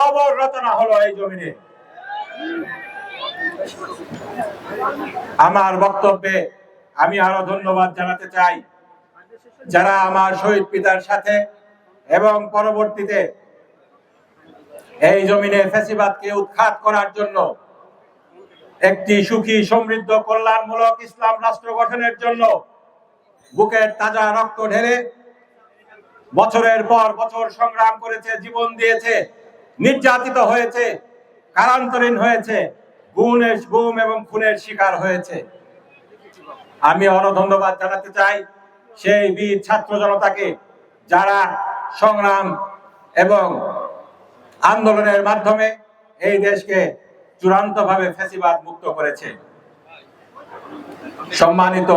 খবর রচনা হলো এই জমিনে। আমার বক্তব্যে আমি আরও ধন্যবাদ জানাতে চাই। যারা আমার শহীদ পিতার সাথে এবং পরবর্তীতে এই জমিনে ফ্যাসিবাদকে উৎখাত করার জন্য একটি সুখী, সমৃদ্ধ, কল্যাণমূলক ইসলাম রাষ্ট্র গঠনের জন্য বুকের তাজা রক্ত ঢেলে বছরের পর বছর সংগ্রাম করেছে, জীবন দিয়েছে। নির্যাতিত হয়েছে, কারান্তরীণ হয়েছে গুণের গুম এবং খুনের শিকার হয়েছে। আমি অনেক ধন্যবাদ জানাতে চাই সেই বীর ছাত্র জনতাকে যারা সংগ্রাম এবং আন্দোলনের মাধ্যমে এই দেশকে চূড়ান্তভাবে ফেসিবাদ মুক্ত করেছে। সম্মানিত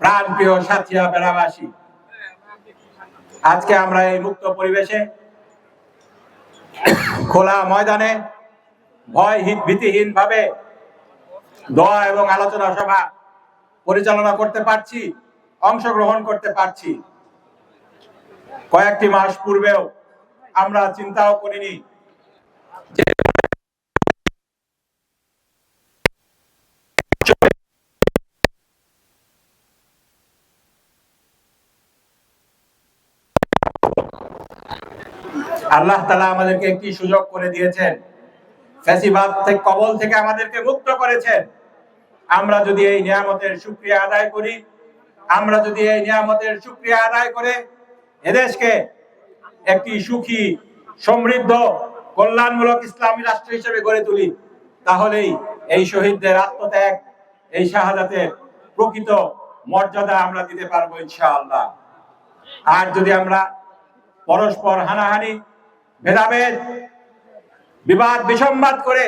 প্রাণপ্রিয় সাথিয়া বেড়াবাসী আজকে আমরা এই মুক্ত পরিবেশে খোলা ময়দানে ভয় ভীতিহীন ভাবে দোয়া এবং আলোচনা সভা পরিচালনা করতে পারছি, অংশগ্রহণ করতে পারছি। কয়েকটি মাস পূর্বেও আমরা চিন্তাও করিনি আল্লাহ তালা আমাদেরকে একটি সুযোগ করে দিয়েছেন? ফ্যাসিবাদ থেকে, কবল থেকে আমাদেরকে মুক্ত করেছেন। আমরা যদি এই নিয়ামতের সুক্রিয়া আদায় করি, আমরা যদি এই নিয়ামতের সুক্রিয়া আদায় করে এদেশকে একটি সুখী, সমৃদ্ধ, কল্যাণমূলক ইসলামী রাষ্ট্র হিসেবে গড়ে তুলি, তাহলেই এই শহীদদের আত্মত্যাগ, এই শাহাদাতের প্রকৃত মর্যাদা আমরা দিতে পারব ইনশাআল্লাহ। আর যদি আমরা পরস্পর হানাহানি ভেদাভেদ, বিবাদ, বিসম্বাদ করে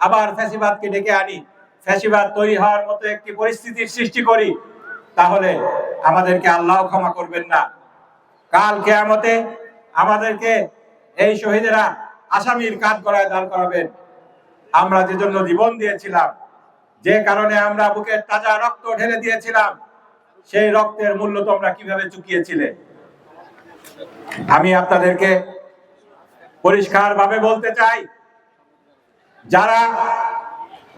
আবার ফ্যাসিবাদকে ডেকে আনি। ফ্যাসিবাদ তৈরি হওয়ার মতো একটি পরিস্থিতির সৃষ্টি করি, তাহলে আমাদেরকে আল্লাহ ক্ষমা করবেন না। কাল কেয়ামতে আমাদেরকে এই শহীদেরা আসামির কাজ করায় দাঁড় করাবেন। আমরা যে জন্য জীবন দিয়েছিলাম, যে কারণে আমরা বুকের তাজা রক্ত ঢেলে দিয়েছিলাম, সেই রক্তের মূল্য তোমরা কীভাবে চুকিয়েছিলে? আমি আপনাদেরকে পরিষ্কার ভাবে বলতে চাই, যারা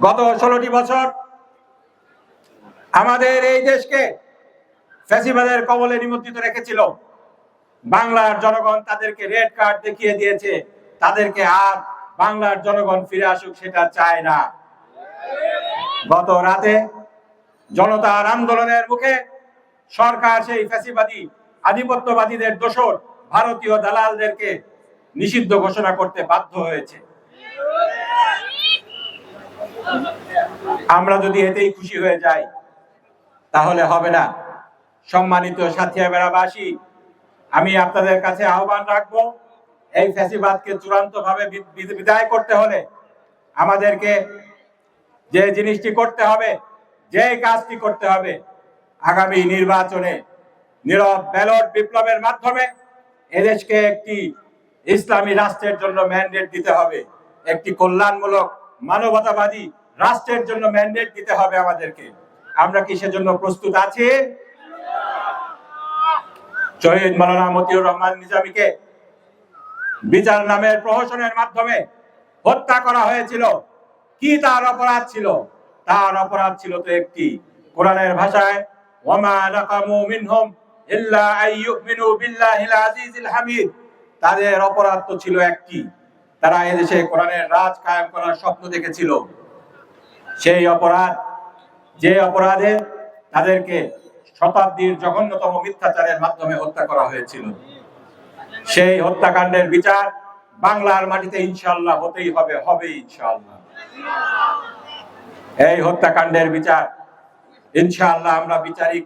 গত ষোলোটি বছর আমাদের এই দেশকে ফ্যাসিবাদের কবলে নিমন্ত্রিত রেখেছিল, বাংলার জনগণ তাদেরকে রেড কার্ড দেখিয়ে দিয়েছে, তাদেরকে আর বাংলার জনগণ ফিরে আসুক সেটা চায় না। গত রাতে জনতার আন্দোলনের মুখে সরকার সেই ফ্যাসিবাদী আধিপত্যবাদীদের দোষর ভারতীয় দালালদেরকে নিষিদ্ধ ঘোষণা করতে বাধ্য হয়েছে। আমরা যদি এতেই খুশি হয়ে যাই, তাহলে হবে না। সম্মানিত সাথিয়া বেড়াবাসী আমি আপনাদের কাছে আহ্বান রাখব, এই ফ্যাসিবাদকে চূড়ান্ত ভাবে বিদায় করতে হলে আমাদেরকে যে জিনিসটি করতে হবে যে কাজটি করতে হবে, আগামী নির্বাচনে নীরব ব্যালট বিপ্লবের মাধ্যমে এদেশকে একটি ইসলামী রাষ্ট্রের জন্য ম্যান্ডেট দিতে হবে। একটি কল্যাণমূলক মানবতাবাদী রাষ্ট্রের জন্য ম্যান্ডেট দিতে হবে আমাদেরকে। আমরা কি সেজন্য প্রস্তুত আছি? শহীদ মালানা মতিউর রহমান নিজামীকে বিচার নামের প্রহসনের মাধ্যমে হত্যা করা হয়েছিল। কি তার অপরাধ ছিল? তার অপরাধ ছিল তো একটি। কোরআনের ভাষায় ওয়ামা নাকামু মিনহুম ইল্লা আইয়ুমিনু বিল্লাহিল আজিজিল হামিদ। তাদের অপরাধ তো ছিল একটি। তারা এদেশে কোরআনের রাজ কায়েম করার স্বপ্ন দেখেছিল। সেই অপরাধ, যে অপরাধে তাদেরকে শতাব্দীর জঘন্যতম মিথ্যাচারের মাধ্যমে হত্যা করা হয়েছিল। সেই হত্যাকাণ্ডের বিচার বাংলার মাটিতে ইনশাল্লাহ হতেই হবে হবে ইনশাল্লাহ এই হত্যাকাণ্ডের বিচার, ইনশাআল্লাহ আমরা বিচারিক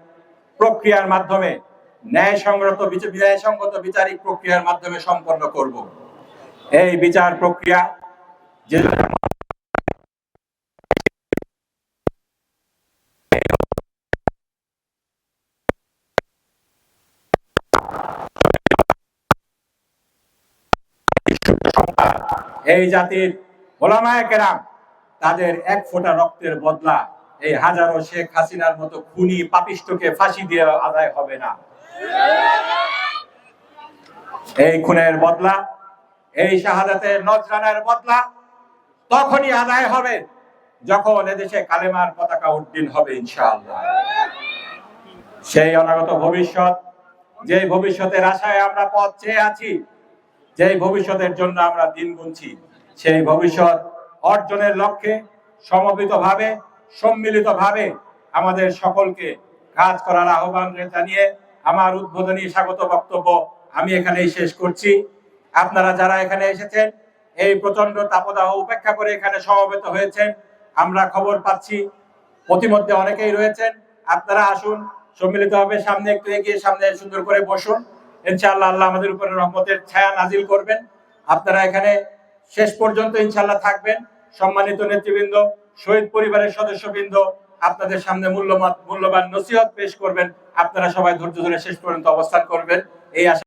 প্রক্রিয়ার মাধ্যমে ন্যায় সংগত ন্যায়সঙ্গত বিচারিক প্রক্রিয়ার মাধ্যমে সম্পন্ন করব। এই বিচার প্রক্রিয়া এই জাতির ওলামায় তাদের এক ফোঁটা রক্তের বদলা এই হাজারো শেখ হাসিনার মতো খুনি পাপিষ্টকে ফাঁসি দিয়ে আদায় হবে না। এই খুনের বদলা, এই শাহাদাতের নজরানার বদলা তখনই আদায় হবে যখন এদেশে কালেমার পতাকা উড্ডীন হবে, ইনশাআল্লাহ। সেই অনাগত ভবিষ্যৎ যে ভবিষ্যতের আশায় আমরা পথ চেয়ে আছি, যেই ভবিষ্যতের জন্য আমরা দিন গুনছি, সেই ভবিষ্যৎ অর্জনের লক্ষ্যে সমবেতভাবে, সম্মিলিতভাবে আমাদের সকলকে কাজ করার আহ্বান জানিয়ে আমার উদ্বোধনী স্বাগত বক্তব্য আমি এখানেই শেষ করছি। আপনারা যারা এখানে এসেছেন, এই প্রচণ্ড তাপদাহ উপেক্ষা করে এখানে সমবেত হয়েছেন, আমরা খবর পাচ্ছি প্রতিমধ্যে অনেকেই রয়েছেন। আপনারা আসুন, সম্মিলিত হবে, সামনে একটু এগিয়ে, সামনে সুন্দর করে বসুন। ইনশাআল্লাহ আল্লাহ আমাদের উপরে রহমতের ছায়া নাজিল করবেন। আপনারা এখানে শেষ পর্যন্ত ইনশাআল্লাহ থাকবেন। সম্মানিত নেতৃবৃন্দ, শহীদ পরিবারের সদস্যবৃন্দ, আপনাদের সামনে মূল্যবান মূল্যবান নসিহত পেশ করবেন। আপনারা সবাই ধৈর্য ধরে শেষ পর্যন্ত অবস্থান করবেন। এই আশা